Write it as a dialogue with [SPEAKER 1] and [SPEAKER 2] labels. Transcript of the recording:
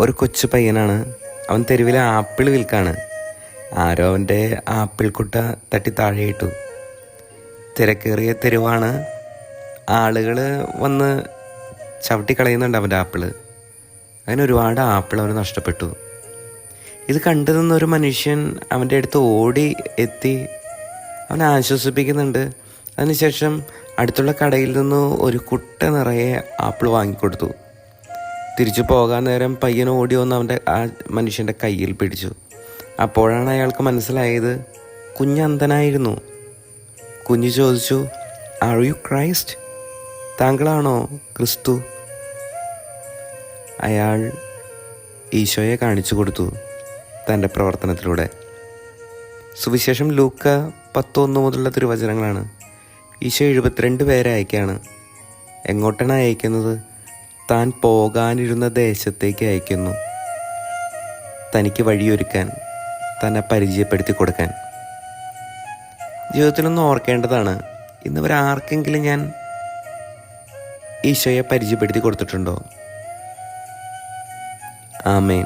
[SPEAKER 1] ഒരു കൊച്ചു പയ്യനാണ്. അവൻ തെരുവിലെ ആപ്പിൾ വിൽക്കാണ്. ആരോ അവന്റെ ആപ്പിൾ കുട്ട തട്ടി താഴെയിട്ടു. തിരക്കേറിയ തെരുവാണ്. ആളുകൾ വന്ന് ചവിട്ടി കളയുന്നുണ്ട് അവന്റെ ആപ്പിൾ അങ്ങനെ ഒരുപാട് ആപ്പിൾ അവന് നഷ്ടപ്പെട്ടു. ഇത് കണ്ടു നിന്നൊരു മനുഷ്യൻ അവന്റെ അടുത്ത് ഓടി എത്തി. അവനെ ആശ്വസിപ്പിക്കുന്നുണ്ട്. അതിനുശേഷം അടുത്തുള്ള കടയിൽ നിന്ന് ഒരു കുട്ട നിറയെ ആപ്പിൾ വാങ്ങിക്കൊടുത്തു. തിരിച്ചു പോകാൻ നേരം പയ്യൻ ഓടി വന്ന് അവന്റെ ആ മനുഷ്യന്റെ കയ്യിൽ പിടിച്ചു. അപ്പോഴാണ് അയാൾക്ക് മനസ്സിലായത് കുഞ്ഞന്തനായിരുന്നു കുഞ്ഞു ചോദിച്ചു ആർ യു ക്രൈസ്റ്റ് താങ്കളാണോ ക്രിസ്തു? അയാൾ ഈശോയെ കാണിച്ചു കൊടുത്തു തന്റെ പ്രവർത്തനത്തിലൂടെ. സുവിശേഷം ലൂക്ക പത്തൊന്ന് മുതലുള്ള തിരുവചനങ്ങളാണ്. ഈശോ എഴുപത്തിരണ്ട് പേരെ അയക്കാണ് എങ്ങോട്ടാണ് അയക്കുന്നത്? താൻ പോകാനിരുന്ന ദേശത്തേക്ക് അയക്കുന്നു. തനിക്ക് വഴിയൊരുക്കാൻ തന്നെ പരിചയപ്പെടുത്തി കൊടുക്കാൻ. ജീവിതത്തിലൊന്ന് ഓർക്കേണ്ടതാണ്. ഇന്ന് ആർക്കെങ്കിലും ഞാൻ ഈശോയെ പരിചയപ്പെടുത്തി കൊടുത്തിട്ടുണ്ടോ? ആമേൻ.